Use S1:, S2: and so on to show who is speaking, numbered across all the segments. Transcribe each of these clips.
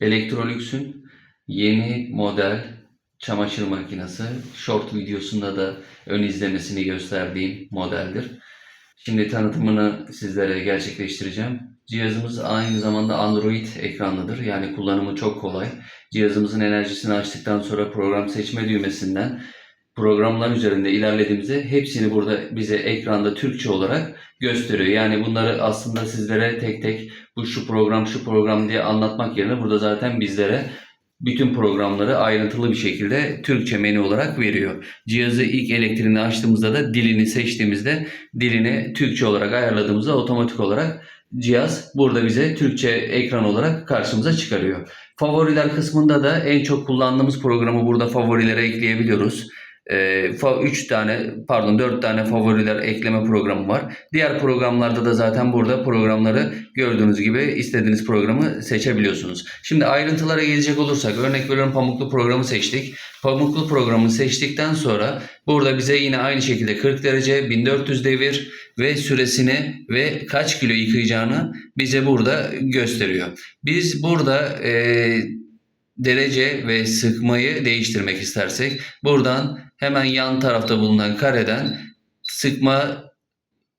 S1: Electrolux'un yeni model çamaşır makinesi. Short videosunda da ön izlemesini gösterdiğim modeldir. Şimdi tanıtımını sizlere gerçekleştireceğim. Cihazımız aynı zamanda Android ekranlıdır. Yani kullanımı çok kolay. Cihazımızın enerjisini açtıktan sonra program seçme düğmesinden programlar üzerinde ilerlediğimizde hepsini burada bize ekranda Türkçe olarak gösteriyor. Yani bunları aslında sizlere tek tek bu şu program şu program diye anlatmak yerine burada zaten bizlere bütün programları ayrıntılı bir şekilde Türkçe menü olarak veriyor. Cihazı ilk elektriğini açtığımızda da dilini seçtiğimizde dilini Türkçe olarak ayarladığımızda otomatik olarak cihaz burada bize Türkçe ekran olarak karşımıza çıkarıyor. Favoriler kısmında da en çok kullandığımız programı burada favorilere ekleyebiliyoruz. 3 tane pardon 4 tane favoriler ekleme programı var. Diğer programlarda da zaten burada programları gördüğünüz gibi istediğiniz programı seçebiliyorsunuz. Şimdi ayrıntılara gelecek olursak örnek veriyorum pamuklu programı seçtik. Pamuklu programı seçtikten sonra burada bize yine aynı şekilde 40 derece 1400 devir ve süresini ve kaç kilo yıkayacağını bize burada gösteriyor. Biz burada eee derece ve sıkmayı değiştirmek istersek buradan hemen yan tarafta bulunan kareden sıkma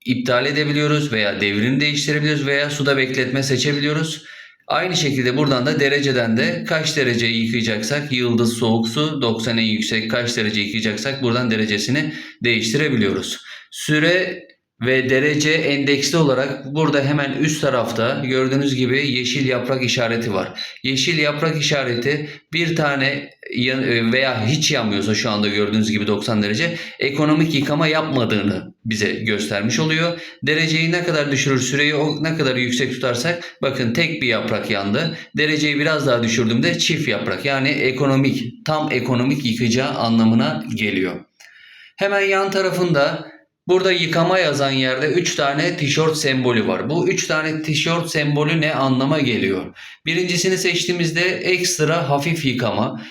S1: iptal edebiliyoruz veya devrini değiştirebiliyoruz veya suda bekletme seçebiliyoruz. Aynı şekilde buradan da dereceden de kaç derece yıkayacaksak yıldız soğuk su 90 en yüksek kaç derece yıkayacaksak buradan derecesini değiştirebiliyoruz. Süre ve derece endeksli olarak burada hemen üst tarafta gördüğünüz gibi yeşil yaprak işareti var. Yeşil yaprak işareti bir tane yan- veya hiç yanmıyorsa şu anda gördüğünüz gibi 90 derece ekonomik yıkama yapmadığını bize göstermiş oluyor. Dereceyi ne kadar düşürür süreyi ne kadar yüksek tutarsak bakın tek bir yaprak yandı. Dereceyi biraz daha düşürdüğümde çift yaprak yani ekonomik tam ekonomik yıkacağı anlamına geliyor. Hemen yan tarafında Burada yıkama yazan yerde 3 tane tişört sembolü var. Bu 3 tane tişört sembolü ne anlama geliyor? Birincisini seçtiğimizde ekstra hafif yıkama.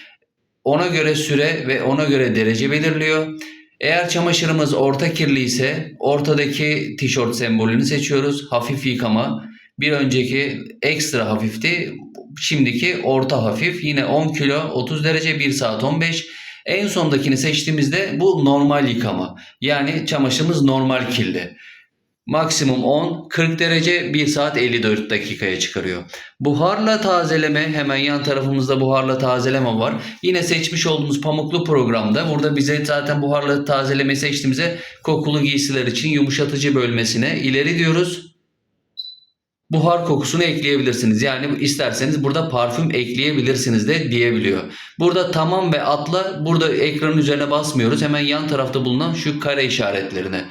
S1: Ona göre süre ve ona göre derece belirliyor. Eğer çamaşırımız orta kirli ise ortadaki tişört sembolünü seçiyoruz. Hafif yıkama. Bir önceki ekstra hafifti. Şimdiki orta hafif. Yine 10 kilo 30 derece 1 saat 15. En sondakini seçtiğimizde bu normal yıkama. Yani çamaşırımız normal kirli. Maksimum 10, 40 derece 1 saat 54 dakikaya çıkarıyor. Buharla tazeleme hemen yan tarafımızda buharla tazeleme var. Yine seçmiş olduğumuz pamuklu programda burada bize zaten buharla tazeleme seçtiğimizde kokulu giysiler için yumuşatıcı bölmesine ileri diyoruz. Buhar kokusunu ekleyebilirsiniz. Yani isterseniz burada parfüm ekleyebilirsiniz de diyebiliyor. Burada tamam ve atla burada ekranın üzerine basmıyoruz. Hemen yan tarafta bulunan şu kare işaretlerine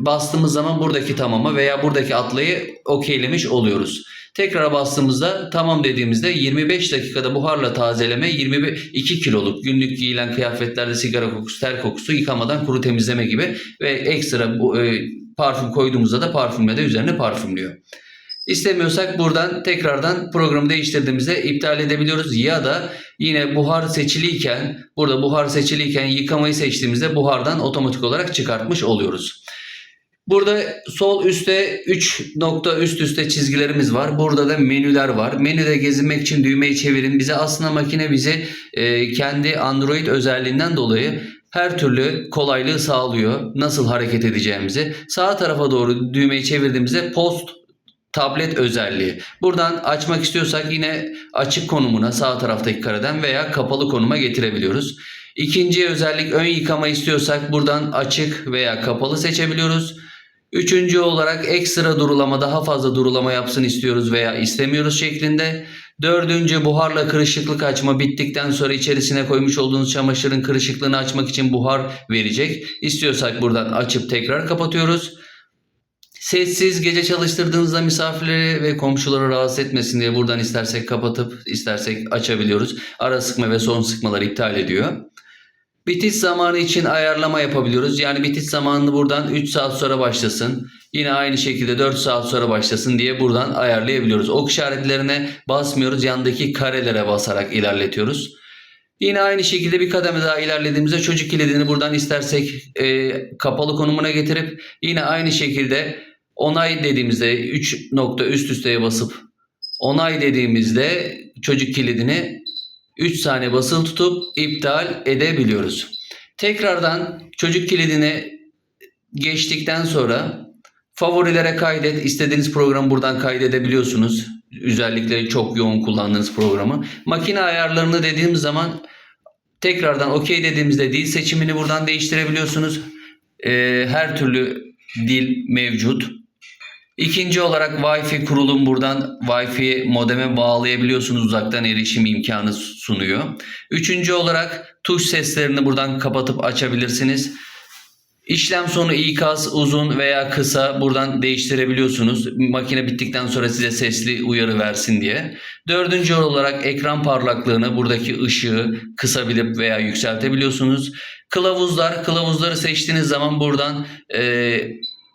S1: bastığımız zaman buradaki tamama veya buradaki atlayı okeylemiş oluyoruz. Tekrar bastığımızda tamam dediğimizde 25 dakikada buharla tazeleme 22 kiloluk günlük giyilen kıyafetlerde sigara kokusu, ter kokusu yıkamadan kuru temizleme gibi ve ekstra bu, e, parfüm koyduğumuzda da parfümle de üzerine parfümlüyor. İstemiyorsak buradan tekrardan programı değiştirdiğimizde iptal edebiliyoruz ya da yine buhar seçiliyken burada buhar seçiliyken yıkamayı seçtiğimizde buhardan otomatik olarak çıkartmış oluyoruz. Burada sol üstte 3 nokta üst üste çizgilerimiz var. Burada da menüler var. Menüde gezinmek için düğmeyi çevirin. Bize aslında makine bize e, kendi Android özelliğinden dolayı her türlü kolaylığı sağlıyor. Nasıl hareket edeceğimizi. Sağ tarafa doğru düğmeyi çevirdiğimizde post tablet özelliği. Buradan açmak istiyorsak yine açık konumuna sağ taraftaki kareden veya kapalı konuma getirebiliyoruz. İkinci özellik ön yıkama istiyorsak buradan açık veya kapalı seçebiliyoruz. Üçüncü olarak ekstra durulama daha fazla durulama yapsın istiyoruz veya istemiyoruz şeklinde. Dördüncü buharla kırışıklık açma bittikten sonra içerisine koymuş olduğunuz çamaşırın kırışıklığını açmak için buhar verecek. İstiyorsak buradan açıp tekrar kapatıyoruz. Sessiz gece çalıştırdığınızda misafirleri ve komşuları rahatsız etmesin diye buradan istersek kapatıp istersek açabiliyoruz. Ara sıkma ve son sıkmaları iptal ediyor. Bitiş zamanı için ayarlama yapabiliyoruz. Yani bitiş zamanını buradan 3 saat sonra başlasın. Yine aynı şekilde 4 saat sonra başlasın diye buradan ayarlayabiliyoruz. Ok işaretlerine basmıyoruz. Yandaki karelere basarak ilerletiyoruz. Yine aynı şekilde bir kademe daha ilerlediğimizde çocuk kilidini buradan istersek e, kapalı konumuna getirip yine aynı şekilde onay dediğimizde 3 nokta üst üsteye basıp onay dediğimizde çocuk kilidini 3 saniye basılı tutup iptal edebiliyoruz. Tekrardan çocuk kilidini geçtikten sonra favorilere kaydet. İstediğiniz programı buradan kaydedebiliyorsunuz. Özellikle çok yoğun kullandığınız programı. Makine ayarlarını dediğim zaman tekrardan OK dediğimizde dil seçimini buradan değiştirebiliyorsunuz. Ee, her türlü dil mevcut. İkinci olarak Wi-Fi kurulum buradan Wi-Fi modeme bağlayabiliyorsunuz. Uzaktan erişim imkanı sunuyor. Üçüncü olarak tuş seslerini buradan kapatıp açabilirsiniz. İşlem sonu ikaz uzun veya kısa buradan değiştirebiliyorsunuz. Makine bittikten sonra size sesli uyarı versin diye. Dördüncü olarak ekran parlaklığını buradaki ışığı kısabilip veya yükseltebiliyorsunuz. Kılavuzlar, kılavuzları seçtiğiniz zaman buradan e,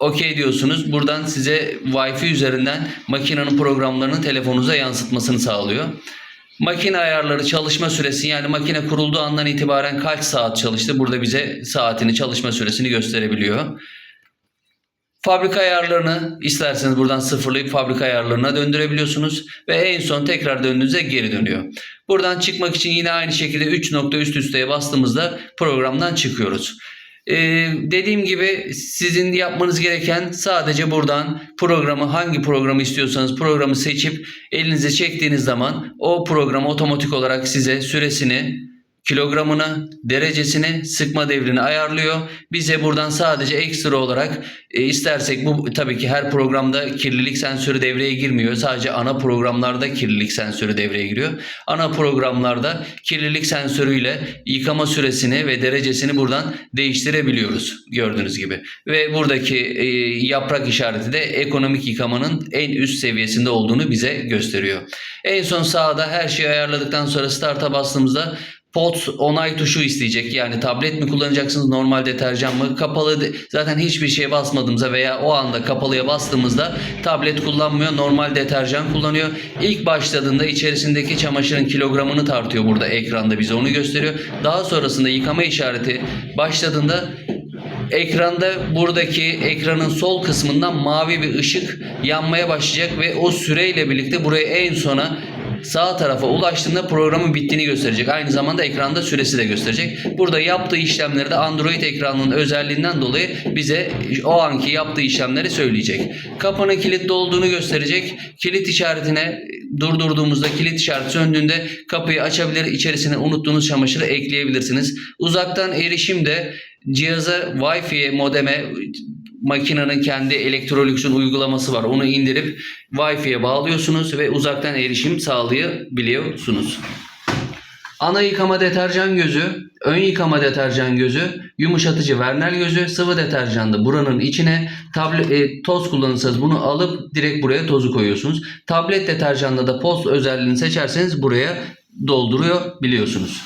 S1: OK diyorsunuz. Buradan size Wi-Fi üzerinden makinenin programlarını telefonunuza yansıtmasını sağlıyor. Makine ayarları çalışma süresi yani makine kurulduğu andan itibaren kaç saat çalıştı burada bize saatini çalışma süresini gösterebiliyor. Fabrika ayarlarını isterseniz buradan sıfırlayıp fabrika ayarlarına döndürebiliyorsunuz ve en son tekrar döndüğünüzde geri dönüyor. Buradan çıkmak için yine aynı şekilde 3 nokta üst üsteye bastığımızda programdan çıkıyoruz. Ee, dediğim gibi sizin yapmanız gereken sadece buradan programı hangi programı istiyorsanız programı seçip elinize çektiğiniz zaman o program otomatik olarak size süresini, kilogramını, derecesini, sıkma devrini ayarlıyor. Bize buradan sadece ekstra olarak e, istersek bu tabii ki her programda kirlilik sensörü devreye girmiyor. Sadece ana programlarda kirlilik sensörü devreye giriyor. Ana programlarda kirlilik sensörüyle yıkama süresini ve derecesini buradan değiştirebiliyoruz gördüğünüz gibi. Ve buradaki e, yaprak işareti de ekonomik yıkamanın en üst seviyesinde olduğunu bize gösteriyor. En son sağda her şeyi ayarladıktan sonra start'a bastığımızda Pot onay tuşu isteyecek. Yani tablet mi kullanacaksınız normal deterjan mı? Kapalı de- zaten hiçbir şeye basmadığımızda veya o anda kapalıya bastığımızda tablet kullanmıyor. Normal deterjan kullanıyor. İlk başladığında içerisindeki çamaşırın kilogramını tartıyor burada ekranda bize onu gösteriyor. Daha sonrasında yıkama işareti başladığında Ekranda buradaki ekranın sol kısmından mavi bir ışık yanmaya başlayacak ve o süreyle birlikte buraya en sona sağ tarafa ulaştığında programın bittiğini gösterecek. Aynı zamanda ekranda süresi de gösterecek. Burada yaptığı işlemleri de Android ekranının özelliğinden dolayı bize o anki yaptığı işlemleri söyleyecek. Kapının kilitli olduğunu gösterecek. Kilit işaretine durdurduğumuzda kilit işareti söndüğünde kapıyı açabilir. içerisine unuttuğunuz çamaşırı ekleyebilirsiniz. Uzaktan erişim de cihaza Wi-Fi modeme makinenin kendi Electrolux'un uygulaması var. Onu indirip Wi-Fi'ye bağlıyorsunuz ve uzaktan erişim sağlayabiliyorsunuz. Ana yıkama deterjan gözü, ön yıkama deterjan gözü, yumuşatıcı vernel gözü, sıvı deterjan da buranın içine tablet, e, toz kullanırsanız bunu alıp direkt buraya tozu koyuyorsunuz. Tablet deterjanda da post özelliğini seçerseniz buraya dolduruyor biliyorsunuz.